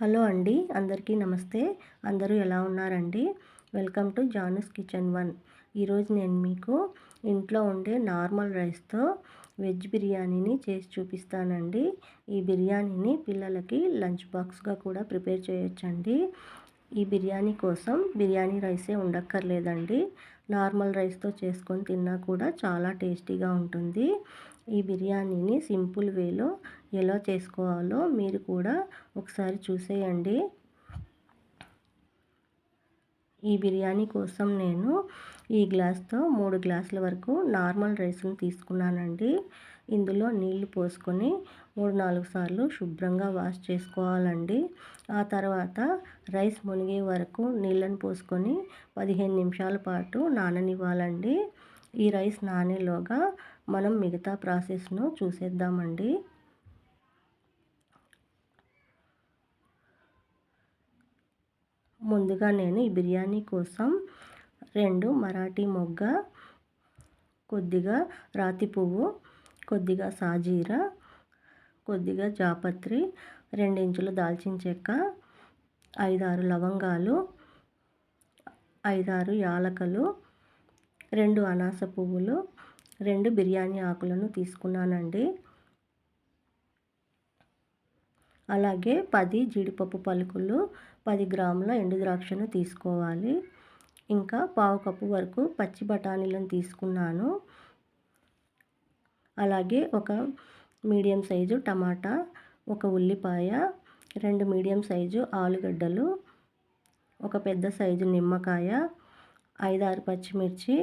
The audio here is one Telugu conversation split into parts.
హలో అండి అందరికీ నమస్తే. అందరూ ఎలా ఉన్నారండి? Welcome to Janas kitchen one. ఈరోజు నేను మీకు ఇంట్లో ఉండే నార్మల్ రైస్తో వెజ్ బిర్యానీని చేసి చూపిస్తానండి. ఈ బిర్యానీని పిల్లలకి లంచ్ బాక్స్గా కూడా ప్రిపేర్ చేయొచ్చండి. ఈ బిర్యానీ కోసం బిర్యానీ రైసే ఉండక్కర్లేదండి. నార్మల్ రైస్తో చేసుకొని తిన్నా కూడా చాలా టేస్టీగా ఉంటుంది. ఈ బిర్యానీని సింపుల్ వేలో ఎలా చేసుకోవాలో మీరు కూడా ఒకసారి చూసేయండి. ఈ బిర్యానీ కోసం నేను ఈ గ్లాస్తో మూడు గ్లాసుల వరకు నార్మల్ రైస్ని తీసుకున్నానండి. ఇందులో నీళ్ళు పోసుకొని మూడు నాలుగు సార్లు శుభ్రంగా వాష్ చేసుకోవాలండి. ఆ తర్వాత రైస్ మునిగే వరకు నీళ్ళని పోసుకొని పదిహేను నిమిషాల పాటు నాననివ్వాలండి. ఈ రైస్ నానేలోగా మనం మిగతా ప్రాసెస్ను చూసేద్దామండి. ముందుగా నేను ఈ బిర్యానీ కోసం రెండు మరాఠీ మొగ్గ కొద్దిగా రాతి పువ్వు కొద్దిగా సాజీర కొద్దిగా జాపత్రి రెండించులు దాల్చిన చెక్క ఐదారు లవంగాలు ఐదారు యాలకలు రెండు అనాస పువ్వులు రెండు బిర్యానీ ఆకులను తీసుకున్నానండి. అలాగే పది జీడిపప్పు పలుకులు పది గ్రాముల ఎండు ద్రాక్షను తీసుకోవాలి. ఇంకా పావు కప్పు వరకు పచ్చి బఠానీలను తీసుకున్నాను. అలాగే ఒక మీడియం సైజు టమాటా ఒక ఉల్లిపాయ రెండు మీడియం సైజు ఆలుగడ్డలు ఒక పెద్ద సైజు నిమ్మకాయ ఐదారు పచ్చిమిర్చి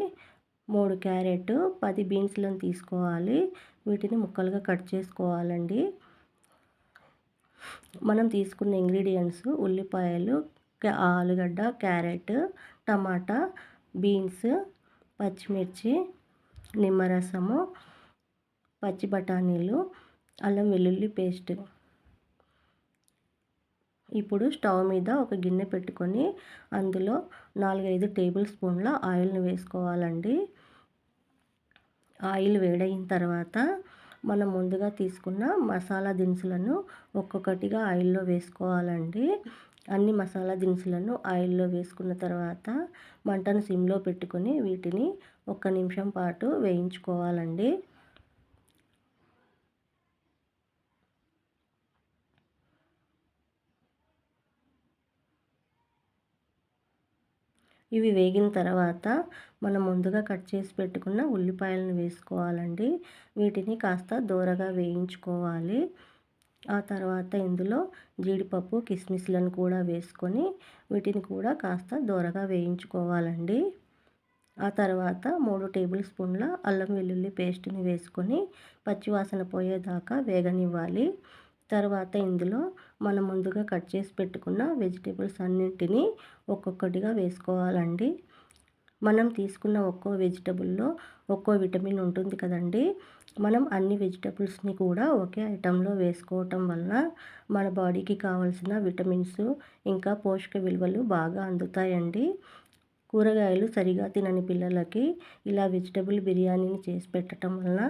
మూడు క్యారెట్ పది బీన్స్లను తీసుకోవాలి. వీటిని ముక్కలుగా కట్ చేసుకోవాలండి. మనం తీసుకున్న ఇంగ్రీడియంట్స్ ఉల్లిపాయలు ఆలుగడ్డ క్యారెట్ టమాటా బీన్స్ పచ్చిమిర్చి నిమ్మరసము పచ్చి బఠానీలు అల్లం వెల్లుల్లి పేస్ట్. ఇప్పుడు స్టవ్ మీద ఒక గిన్నె పెట్టుకొని అందులో నాలుగైదు టేబుల్ స్పూన్ల ఆయిల్ని వేసుకోవాలండి. ఆయిల్ వేడైన తర్వాత మనం ముందుగా తీసుకున్న మసాలా దినుసులను ఒక్కొక్కటిగా ఆయిల్లో వేసుకోవాలండి. అన్ని మసాలా దినుసులను ఆయిల్లో వేసుకున్న తర్వాత మంటను సిమ్లో పెట్టుకొని వీటిని ఒక్క నిమిషం పాటు వేయించుకోవాలండి. ఇవి వేగిన తర్వాత మనం ముందుగా కట్ చేసి పెట్టుకున్న ఉల్లిపాయలను వేసుకోవాలండి. వీటిని కాస్త దూరగా వేయించుకోవాలి. ఆ తర్వాత ఇందులో జీడిపప్పు కిస్మిస్లను కూడా వేసుకొని వీటిని కూడా కాస్త దూరగా వేయించుకోవాలండి. ఆ తర్వాత మూడు టేబుల్ స్పూన్ల అల్లం వెల్లుల్లి పేస్ట్ని వేసుకొని పచ్చివాసన పోయేదాకా వేగనివ్వాలి. తర్వాత ఇందులో మనం ముందుగా కట్ చేసి పెట్టుకున్న వెజిటేబుల్స్ అన్నింటినీ ఒక్కొక్కటిగా వేసుకోవాలండి. మనం తీసుకున్న ఒక్కో వెజిటబుల్లో ఒక్కో విటమిన్ ఉంటుంది కదండి. మనం అన్ని వెజిటబుల్స్ని కూడా ఒకే ఐటెంలో వేసుకోవటం వలన మన బాడీకి కావాల్సిన విటమిన్స్ ఇంకా పోషక విలువలు బాగా అందుతాయండి. కూరగాయలు సరిగా తినని పిల్లలకి ఇలా వెజిటబుల్ బిర్యానీని చేసి పెట్టడం వలన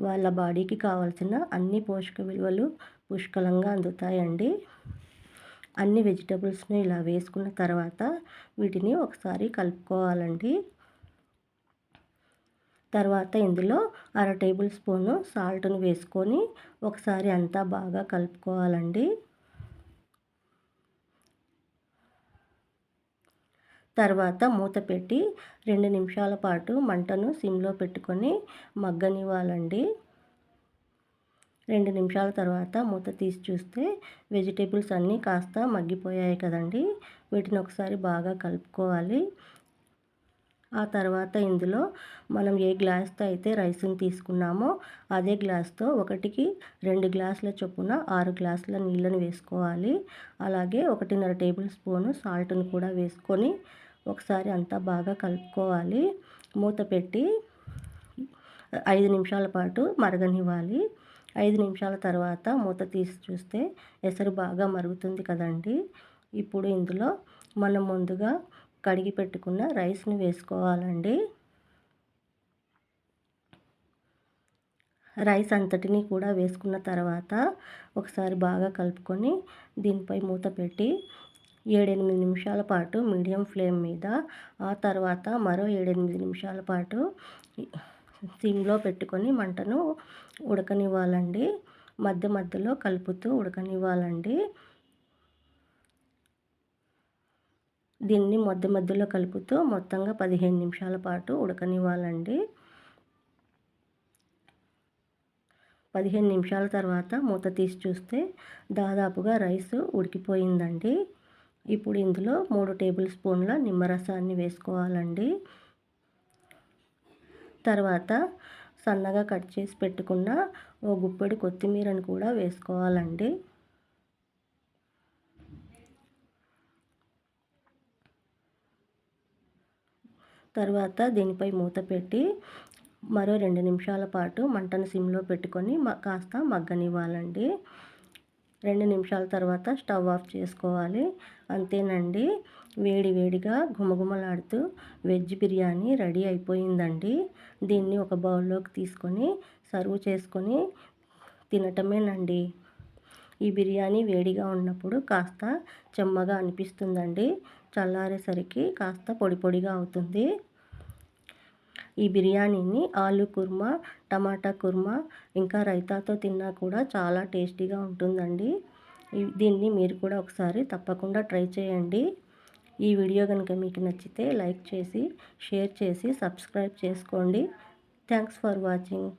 వాళ్ళ బాడీకి కావాల్సిన అన్ని పోషక విలువలు పుష్కలంగా అందుతాయండి. అన్ని వెజిటబుల్స్ని ఇలా వేసుకున్న తర్వాత వీటిని ఒకసారి కలుపుకోవాలండి. తర్వాత ఇందులో అర టేబుల్ స్పూను సాల్ట్ను వేసుకొని ఒకసారి అంతా బాగా కలుపుకోవాలండి. తర్వాత మూత పెట్టి రెండు నిమిషాల పాటు మంటను సిమ్లో పెట్టుకొని మగ్గనివ్వాలండి. రెండు నిమిషాల తర్వాత మూత తీసి చూస్తే వెజిటేబుల్స్ అన్నీ కాస్త మగ్గిపోయాయి కదండి. వీటిని ఒకసారి బాగా కలుపుకోవాలి. ఆ తర్వాత ఇందులో మనం ఏ గ్లాస్తో అయితే రైస్ని తీసుకున్నామో అదే గ్లాస్తో ఒకటికి రెండు గ్లాసుల చొప్పున ఆరు గ్లాసుల నీళ్ళని వేసుకోవాలి. అలాగే ఒకటిన్నర టేబుల్ స్పూను సాల్ట్ని కూడా వేసుకొని ఒకసారి అంతా బాగా కలుపుకోవాలి. మూత పెట్టి ఐదు నిమిషాల పాటు మరగనివ్వాలి. ఐదు నిమిషాల తర్వాత మూత తీసి చూస్తే ఎసరు బాగా మరుగుతుంది కదండి. ఇప్పుడు ఇందులో మనం ముందుగా కడిగి పెట్టుకున్న రైస్ని వేసుకోవాలండి. రైస్ అంతటిని కూడా వేసుకున్న తర్వాత ఒకసారి బాగా కలుపుకొని దీనిపై మూత పెట్టి ఏడెనిమిది నిమిషాల పాటు మీడియం ఫ్లేమ్ మీద ఆ తర్వాత మరో ఏడెనిమిది నిమిషాల పాటు సిమ్లో పెట్టుకొని మంటను ఉడకనివ్వాలండి. మధ్య మధ్యలో కలుపుతూ ఉడకనివ్వాలండి. దీన్ని మధ్య మధ్యలో కలుపుతూ మొత్తంగా పదిహేను నిమిషాల పాటు ఉడకనివ్వాలండి. పదిహేను నిమిషాల తర్వాత మూత తీసి చూస్తే దాదాపుగా రైస్ ఉడికిపోయిందండి. ఇప్పుడు ఇందులో మూడు టేబుల్ స్పూన్ల నిమ్మరసాన్ని వేసుకోవాలండి. తర్వాత సన్నగా కట్ చేసి పెట్టుకున్న ఓ గుప్పెడు కొత్తిమీరని కూడా వేసుకోవాలండి. తర్వాత దీనిపై మూత పెట్టి మరో రెండు నిమిషాల పాటు మంటను సిమ్లో పెట్టుకొని కాస్త మగ్గనివ్వాలండి. రెండు నిమిషాల తర్వాత స్టవ్ ఆఫ్ చేసుకోవాలి. అంతేనండి. వేడి వేడిగా ఘుమఘుమలాడుతూ వెజ్ బిర్యానీ రెడీ అయిపోయిందండి. దీన్ని ఒక బౌల్లోకి తీసుకొని సర్వ్ చేసుకొని తినటమేనండి. ఈ బిర్యానీ వేడిగా ఉన్నప్పుడు కాస్త చెమ్మగా అనిపిస్తుందండి. చల్లారేసరికి కాస్త పొడి పొడిగా అవుతుంది. ఈ బిర్యానీని ఆలు కుర్మా టమాటా కుర్మా ఇంకా రైతాతో తిన్నా కూడా చాలా టేస్టీగా ఉంటుందండి. దీన్ని మీరు కూడా ఒకసారి తప్పకుండా ట్రై చేయండి. ఈ వీడియో కనుక మీకు నచ్చితే లైక్ చేసి షేర్ చేసి సబ్స్క్రైబ్ చేసుకోండి. Thanks for watching.